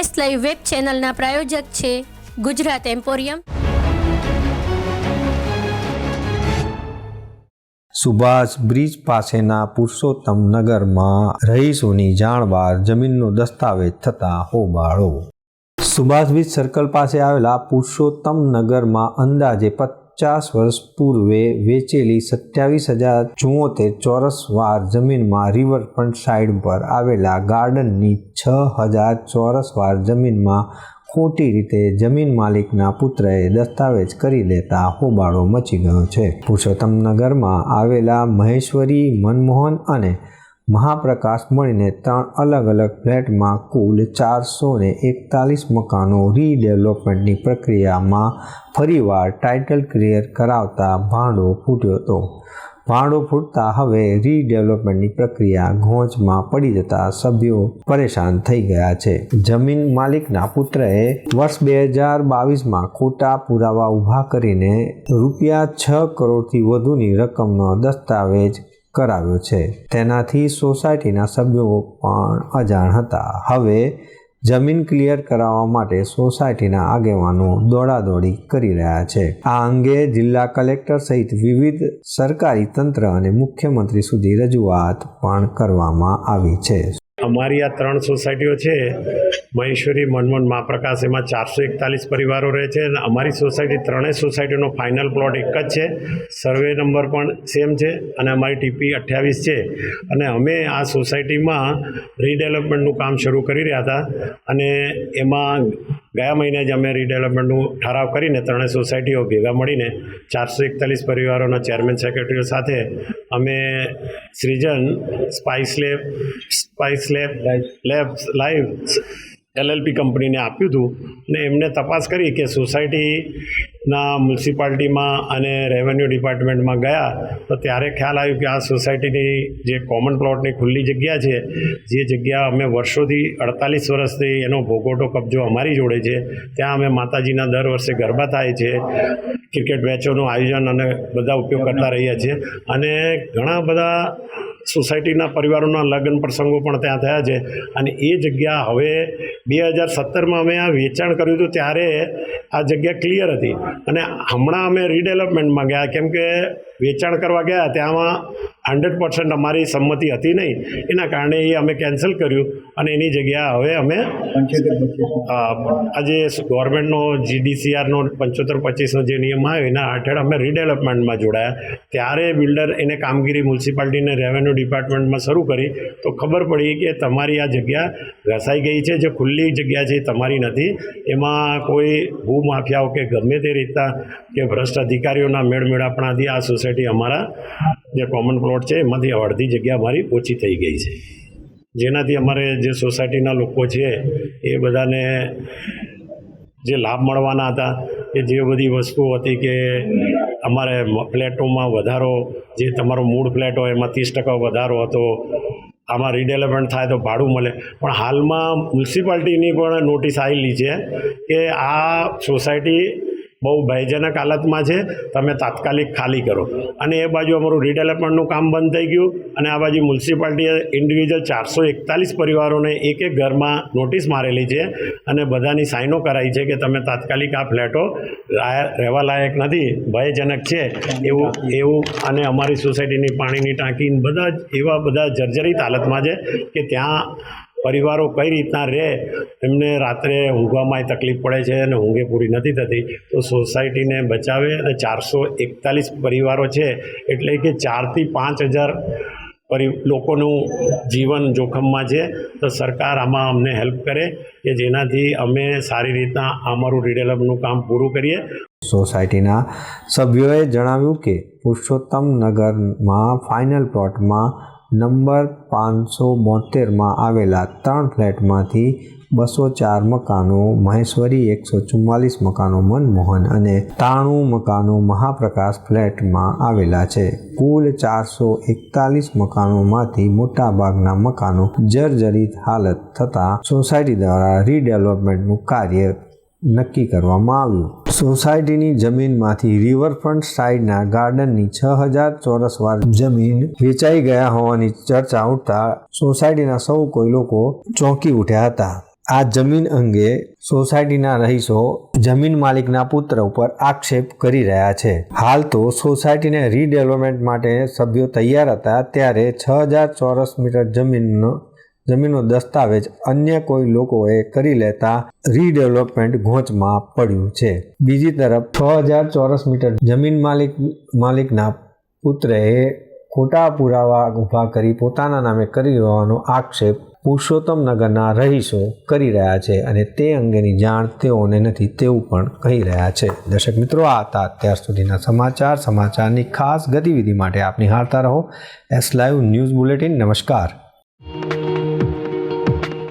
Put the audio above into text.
First live web ચેનલના પ્રાયોજક છે Gujarat emporium. Subhash bridge પાસેના પુરુષોત્તમ નગરમાં રહીશોની જાણવાર જમીનનો દસ્તાવેજ થતા હોબાળો. સુભાષ બ્રિજ સર્કલ પાસે આવેલા પુરુષોત્તમ નગરમાં અંદાજે પચાસ વર્ષ પૂર્વે વેચેલી સત્યાવીસ હજાર ચુમ્મોતેર ચોરસ વાર જમીનમાં રિવરફ્રન્ટ સાઇડ પર આવેલા ગાર્ડનની છ હજાર ચોરસ વાર જમીનમાં ખોટી રીતે જમીન માલિકના પુત્રએ દસ્તાવેજ કરી દેતા હોબાળો મચી ગયો છે. પુરુષોત્તમ નગરમાં આવેલા મહેશ્વરી, મનમોહન અને મહાપ્રકાશ મળીને ત્રણ અલગ અલગ ફ્લેટમાં કુલ ચારસો ને એકતાલીસ મકાનો રીડેવલપમેન્ટની પ્રક્રિયામાં ફરીવાર ટાઇટલ ક્લિયર કરાવતા ભાંડો ફૂટ્યો હતો. ભાંડો ફૂટતા હવે રીડેવલપમેન્ટની પ્રક્રિયા ઘોંચમાં પડી જતા સભ્યો પરેશાન થઈ ગયા છે. જમીન માલિકના પુત્રએ વર્ષ બે હજાર બાવીસમાં ખોટા પુરાવા ઊભા કરીને રૂપિયા છ કરોડથી વધુની રકમનો દસ્તાવેજ કરાવ્યો છે. તેનાથી સોસાયટીના સભ્યો પણ અજાણ હતા. હવે જમીન ક્લિયર કરાવવા માટે સોસાયટીના આગેવાનો દોડાદોડી કરી રહ્યા છે. આ અંગે જિલ્લા કલેક્ટર સહિત વિવિધ સરકારી તંત્ર અને મુખ્યમંત્રી સુધી રજૂઆત પણ કરવામાં આવી છે. અમારી આ ત્રણ સોસાયટીઓ છે, મહેશ્વરી, મનમોહન, મહાપ્રકાશ, એમાં ચારસો એકતાલીસ પરિવારો રહે છે અને અમારી સોસાયટી ત્રણેય સોસાયટીનો ફાઇનલ પ્લોટ એક જ છે. સર્વે નંબર પણ સેમ છે અને અમારી ટીપી અઠ્યાવીસ છે. અને અમે આ સોસાયટીમાં રીડેવલપમેન્ટનું કામ શરૂ કરી રહ્યા હતા અને એમાં ગયા મહિને જ અમે રીડેવલપમેન્ટનું ઠરાવ કરીને ત્રણેય સોસાયટીઓ ભેગા મળીને ચારસો એકતાલીસ પરિવારોના ચેરમેન સેક્રેટરીઓ સાથે અમે Srujan spice lab spice lab labs live LLP કંપનીને આપ્યું હતું અને એમને તપાસ કરી કે સોસાયટીના મ્યુનિસિપાલિટીમાં અને રેવન્યુ ડિપાર્ટમેન્ટમાં ગયા તો ત્યારે ખ્યાલ આવ્યું કે આ સોસાયટીની જે કોમન પ્લોટની ખુલ્લી જગ્યા છે જે જગ્યા અમે વર્ષોથી અડતાલીસ વર્ષથી એનો ભોગોટો કબજો અમારી જોડે છે ત્યાં અમે માતાજીના દર વર્ષે ગરબા થાય છે ક્રિકેટ મેચોનું આયોજન અને બધા ઉપયોગ કરતા રહ્યા છીએ અને ઘણા બધા સોસાયટીના પરિવારોના લગ્ન પ્રસંગો પણ ત્યાં થયા છે. અને એ જગ્યા હવે બે હજાર સત્તરમાં અમે આ વેચાણ કર્યું હતું ત્યારે આ જગ્યા ક્લિયર હતી. અને હમણાં અમે રીડેવલપમેન્ટમાં ગયા. કેમ કે વેચાણ કરવા ગયા ત્યાંમાં હંડ્રેડ પર્સન્ટ અમારી સંમતિ હતી નહીં. એના કારણે એ અમે કેન્સલ કર્યું અને એની જગ્યા હવે અમે આજે ગવર્મેન્ટનો જીડીસીઆરનો પંચોતેર પચીસનો જે નિયમ આવ્યો એના હેઠળ અમે રીડેવલપમેન્ટમાં જોડાયા. ત્યારે બિલ્ડર એને કામગીરી મ્યુનિસિપાલિટીને રેવન્યુ ડિપાર્ટમેન્ટમાં શરૂ કરી. તો ખબર પડી કે તમારી આ જગ્યા ઘસાઈ ગઈ છે જે ખુલ્લી જગ્યા છે એ તમારી નથી. એમાં કોઈ ભૂમાફિયાઓ કે ગમે તે રીતના કે ભ્રષ્ટ અધિકારીઓના મેળમેળાપણાથી આ સોસાયટી અમારા, જે કોમન પ્લોટ છે, એમાંથી અડધી જગ્યા અમારી ઓછી થઈ ગઈ છે. જેનાથી અમારે જે સોસાયટીના લોકો છે, એ બધાને જે લાભ મળવાના હતા કે જે બધી વસ્તુઓ હતી કે અમારે ફ્લેટોમાં વધારો, જે તમારો મૂળ ફ્લેટ હોય, એમાં ત્રીસ ટકા વધારો હતો, આમાં રીડેવલપમેન્ટ થાય તો ભાડું મળે. પણ હાલમાં મ્યુનિસિપાલિટીની પણ નોટિસ આવેલી છે કે આ સોસાયટી બહુ ભયજનક હાલતમાં છે. તમે તાત્કાલિક ખાલી કરો. અને એ બાજુ અમારું રીડેવલપમેન્ટનું કામ બંધ થઈ ગયું અને આ બાજુ મ્યુનિસિપાલિટીએ ઇન્ડિવિજ્યુઅલ ચારસો એકતાલીસ પરિવારોને એક એક ઘરમાં નોટિસ મારેલી છે અને બધાની સાઇનો કરાઈ છે કે તમે તાત્કાલિક આ ફ્લેટો રહેવા લાયક નથી, ભયજનક છે એવું એવું અને અમારી સોસાયટીની પાણીની ટાંકી બધા જ એવા બધા જર્જરિત હાલતમાં છે કે ત્યાં પરિવારો કઈ રીતના રહે, એમને રાત્રે ઊંઘવામાં તકલીફ પડે છે અને ઊંઘે પૂરી નથી થતી. તો સોસાયટીને બચાવે અને ચારસો એકતાલીસ પરિવારો છે, એટલે કે ચારથી પાંચ હજાર પરિ, લોકોનું જીવન જોખમમાં છે. તો સરકાર આમાં અમને હેલ્પ કરે કે જેનાથી અમે સારી રીતના અમારું રીડેવલપનું કામ પૂરું કરીએ. સોસાયટીના સભ્યોએ જણાવ્યું કે પુરુષોત્તમ નગરમાં ફાઇનલ પ્લોટમાં નંબર પાંચસો બોતેરમાં આવેલા ત્રણ ફ્લેટમાંથી બસો ચાર મકાનો, મહેશ્વરી એકસો ચુમ્માલીસ મકાનો, મનમોહન અને ત્રાણું મકાનો મહાપ્રકાશ ફ્લેટમાં આવેલા છે. કુલ ચારસો એકતાલીસ મકાનોમાંથી મોટાભાગના મકાનો જર્જરિત હાલત થતાં સોસાયટી દ્વારા રીડેવલપમેન્ટનું કાર્ય નક્કી કરવામાં આવ્યું. સોસાયટીની જમીનમાંથી રિવરફ્રન્ટ સાઇડના ગાર્ડનની છ હજાર ચોરસ વાર જમીન વેચાઈ ગયા હોવાની ચર્ચા ઉઠતા સોસાયટીના સૌ કોઈ લોકો ચોંકી ઉઠ્યા હતા. આ જમીન અંગે સોસાયટીના રહીશો જમીન માલિકના પુત્ર ઉપર આક્ષેપ કરી રહ્યા છે. હાલ તો સોસાયટીને રીડેવલપમેન્ટ માટે સભ્યો તૈયાર હતા ત્યારે છ હજાર ચોરસ મીટર જમીનનો જમીનનો દસ્તાવેજ અન્ય કોઈ લોકોએ કરી લેતા રીડેવલપમેન્ટ ઘોંચમાં પડ્યું છે. બીજી તરફ, છ હજાર ચોરસ મીટર જમીન માલિક, માલિકના પુત્રએ ખોટા પુરાવા ઊભા કરી પોતાના નામે કરી હોવાનો આક્ષેપ પુરુષોત્તમ નગરના રહીશો કરી રહ્યા છે અને તે અંગેની જાણ તેઓને નથી, તેવું પણ કહી રહ્યા છે. દર્શક મિત્રો, આ હતા અત્યાર સુધીના સમાચાર. સમાચારની ખાસ ગતિવિધિ માટે આપ નિહાળતા રહો. એસ લાઈવ ન્યૂઝ બુલેટિન નમસ્કાર.